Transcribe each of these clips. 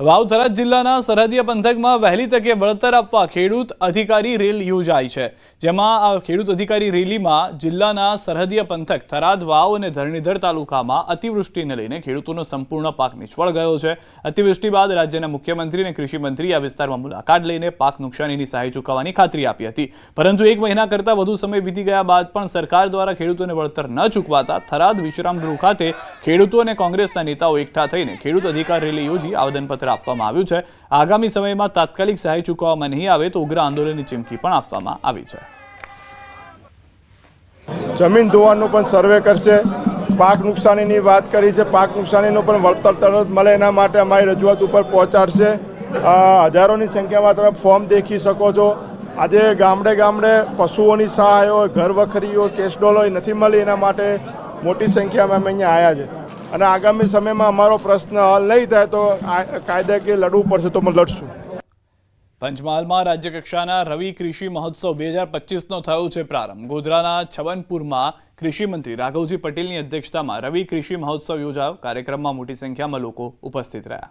વાવ થરાદ જિલ્લાના સરહદીય પંથકમાં વહેલી તકે વળતર આપવા ખેડૂત અધિકારી રેલ યોજાઈ છે, જેમાં આ ખેડૂત અધિકારી રેલીમાં જિલ્લાના સરહદીય પંથક થરાદ વાવ અને ધરણીધર તાલુકામાં અતિવૃષ્ટિને લઈને ખેડૂતોનો સંપૂર્ણ પાક નિષ્ફળ ગયો છે. અતિવૃષ્ટિ બાદ રાજ્યના મુખ્યમંત્રી અને કૃષિ મંત્રી આ વિસ્તારમાં મુલાકાત લઈને પાક નુકસાનીની સહાય ચૂકવવાની ખાતરી આપી હતી. પરંતુ એક મહિના કરતાં વધુ સમય વીતી ગયા બાદ પણ સરકાર દ્વારા ખેડૂતોને વળતર ન ચૂકવાતા થરાદ વિશ્રામ ગૃહ ખાતે ખેડૂતો અને કોંગ્રેસના નેતાઓ એકઠા થઈને ખેડૂત અધિકાર રેલી યોજી આવેદનપત્ર આપવામાં આવ્યું છે. આગામી સમયમાં તાત્કાલિક સહાય ચૂકવવામાં નહીં આવે તો ઉગ્ર આંદોલનની ચીમકી પણ આપવામાં આવી છે. જમીન ધોવાનો પણ સર્વે કરશે. પાક નુકસાનીની વાત કરી છે. પાક નુકસાનીનું પણ વળતર તરત મળે એના માટે અમારી રજૂઆત ઉપર પહોંચાડશે. હજારોની સંખ્યામાં તમે ફોર્મ દેખી શકો છો. આજે ગામડે ગામડે પશુઓની સહાય હોય ઘર વખરી હોય કેસડોલ હોય નથી મળી એના માટે મોટી સંખ્યામાં અમે અહીંયા આવ્યા છે. અને આગામી સમયમાં અમારો પ્રશ્ન હલ નહીં થાય તો આ- કાયદાકીય લડવું પડશે તો અમે લડશું. પંચમહાલમાં રાજ્ય કક્ષાના રવિ કૃષિ મહોત્સવ બે હજાર પચીસનો થયો છે પ્રારંભ. ગોધરાના છવનપુરમાં કૃષિ મંત્રી રાઘવજી પટેલની અધ્યક્ષતામાં રવિ કૃષિ મહોત્સવ યોજાયો. કાર્યક્રમમાં મોટી સંખ્યામાં લોકો ઉપસ્થિત રહ્યા.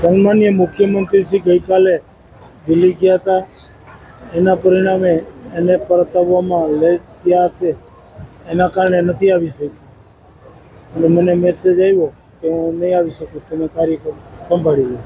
સન્માનીય મુખ્યમંત્રી શ્રી ગઈકાલે દિલ્હી ગયા હતા. એના પરિણામે એને પરત આવવામાં લેટ થયા હશે. એના કારણે નથી આવી શકી અને મને મેસેજ આવ્યો કે હું નહીં આવી શકું તમે કાર્યક્રમ સંભાળી લે